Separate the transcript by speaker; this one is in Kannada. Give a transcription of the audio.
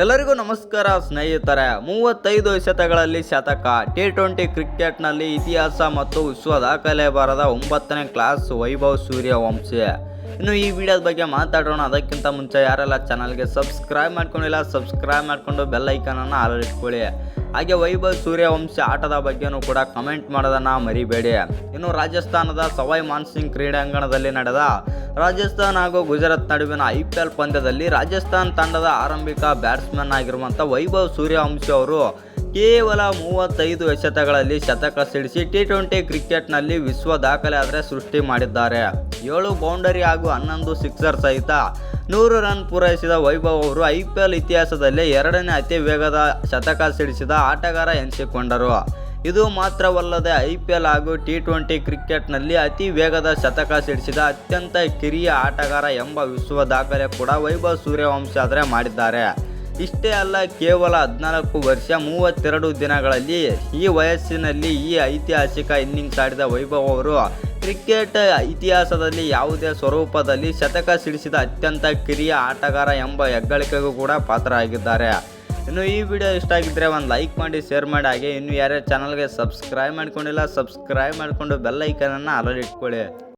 Speaker 1: ಎಲ್ಲರಿಗೂ ನಮಸ್ಕಾರ ಸ್ನೇಹಿತರೆ. ಮೂವತ್ತೈದು ಶತಕಗಳಲ್ಲಿ ಶತಕ. ಟಿ ಟ್ವೆಂಟಿ ಕ್ರಿಕೆಟ್ನಲ್ಲಿ ಇತಿಹಾಸ ಮತ್ತು ವಿಶ್ವ ದಾಖಲೆ ಬಾರದ ಒಂಬತ್ತನೇ ಕ್ಲಾಸ್ ವೈಭವ್ ಸೂರ್ಯವಂಶಿ ಇನ್ನು ಈ ವಿಡಿಯೋದ ಬಗ್ಗೆ ಮಾತಾಡೋಣ. ಅದಕ್ಕಿಂತ ಮುಂಚೆ ಯಾರೆಲ್ಲ ಚಾನಲ್ಗೆ ಸಬ್ಸ್ಕ್ರೈಬ್ ಮಾಡ್ಕೊಂಡಿಲ್ಲ ಸಬ್ಸ್ಕ್ರೈಬ್ ಮಾಡಿಕೊಂಡು ಬೆಲ್ ಐಕನನ್ನು ಆಲ್ ಇಟ್ಕೊಳ್ಳಿ. ಹಾಗೆ ವೈಭವ್ ಸೂರ್ಯವಂಶಿ ಆಟದ ಬಗ್ಗೆನೂ ಕೂಡ ಕಮೆಂಟ್ ಮಾಡೋದನ್ನು ಮರಿಬೇಡಿ. ಇನ್ನು ರಾಜಸ್ಥಾನದ ಸವಾಯ್ ಮಾನ್ಸಿಂಗ್ ಕ್ರೀಡಾಂಗಣದಲ್ಲಿ ನಡೆದ ರಾಜಸ್ಥಾನ್ ಹಾಗೂ ಗುಜರಾತ್ ನಡುವಿನ ಐ ಪಿ ಎಲ್ ಪಂದ್ಯದಲ್ಲಿ ರಾಜಸ್ಥಾನ್ ತಂಡದ ಆರಂಭಿಕ ಬ್ಯಾಟ್ಸ್ಮನ್ ಆಗಿರುವಂಥ ವೈಭವ್ ಸೂರ್ಯವಂಶಿ ಅವರು ಕೇವಲ ಮೂವತ್ತೈದು ಎಸೆತಗಳಲ್ಲಿ ಶತಕ ಸಿಡಿಸಿ ಟಿ ಟ್ವೆಂಟಿ ಕ್ರಿಕೆಟ್ನಲ್ಲಿ ವಿಶ್ವ ದಾಖಲೆ ಆದರೆ ಸೃಷ್ಟಿ ಮಾಡಿದ್ದಾರೆ. ಏಳು ಬೌಂಡರಿ ಹಾಗೂ ಹನ್ನೊಂದು ಸಿಕ್ಸರ್ ಸಹಿತ ನೂರು ರನ್ ಪೂರೈಸಿದ ವೈಭವ್ ಅವರು ಐ ಪಿ ಎಲ್ ಇತಿಹಾಸದಲ್ಲೇ ಎರಡನೇ ಅತಿ ವೇಗದ ಶತಕ ಸಿಡಿಸಿದ ಆಟಗಾರ ಎನಿಸಿಕೊಂಡರು. ಇದು ಮಾತ್ರವಲ್ಲದೆ ಐ ಪಿ ಎಲ್ ಹಾಗೂ ಟಿ ಟ್ವೆಂಟಿ ಕ್ರಿಕೆಟ್ನಲ್ಲಿ ಅತಿ ವೇಗದ ಶತಕ ಸಿಡಿಸಿದ ಅತ್ಯಂತ ಕಿರಿಯ ಆಟಗಾರ ಎಂಬ ವಿಶ್ವ ದಾಖಲೆ ಕೂಡ ವೈಭವ್ ಸೂರ್ಯವಂಶ ಆದರೆ ಮಾಡಿದ್ದಾರೆ. ಇಷ್ಟೇ ಅಲ್ಲ, ಕೇವಲ ಹದಿನಾಲ್ಕು ವರ್ಷ, ಮೂವತ್ತೆರಡು ದಿನಗಳಲ್ಲಿ ಈ ವಯಸ್ಸಿನಲ್ಲಿ ಈ ಐತಿಹಾಸಿಕ ಇನ್ನಿಂಗ್ಸ್ ಆಡಿದ ವೈಭವ್ ಅವರು ಕ್ರಿಕೆಟ್ ಇತಿಹಾಸದಲ್ಲಿ ಯಾವುದೇ ಸ್ವರೂಪದಲ್ಲಿ ಶತಕ ಸಿಡಿಸಿದ ಅತ್ಯಂತ ಕಿರಿಯ ಆಟಗಾರ ಎಂಬ ಹೆಗ್ಗಳಿಕೆಗೂ ಕೂಡ ಪಾತ್ರರಾಗಿದ್ದಾರೆ. ಇನ್ನು ಈ ವಿಡಿಯೋ ಇಷ್ಟ ಆಗಿದ್ದರೆ ಒಂದು ಲೈಕ್ ಮಾಡಿ, ಶೇರ್ ಮಾಡಿ, ಹಾಗೆ ಇನ್ನು ಯಾರ್ಯಾರು ಚಾನಲ್ಗೆ ಸಬ್ಸ್ಕ್ರೈಬ್ ಮಾಡ್ಕೊಂಡಿಲ್ಲ ಸಬ್ಸ್ಕ್ರೈಬ್ ಮಾಡಿಕೊಂಡು ಬೆಲ್ ಐಕನನ್ನು ಅಲಲ್ಲಿ ಇಟ್ಕೊಳ್ಳಿ.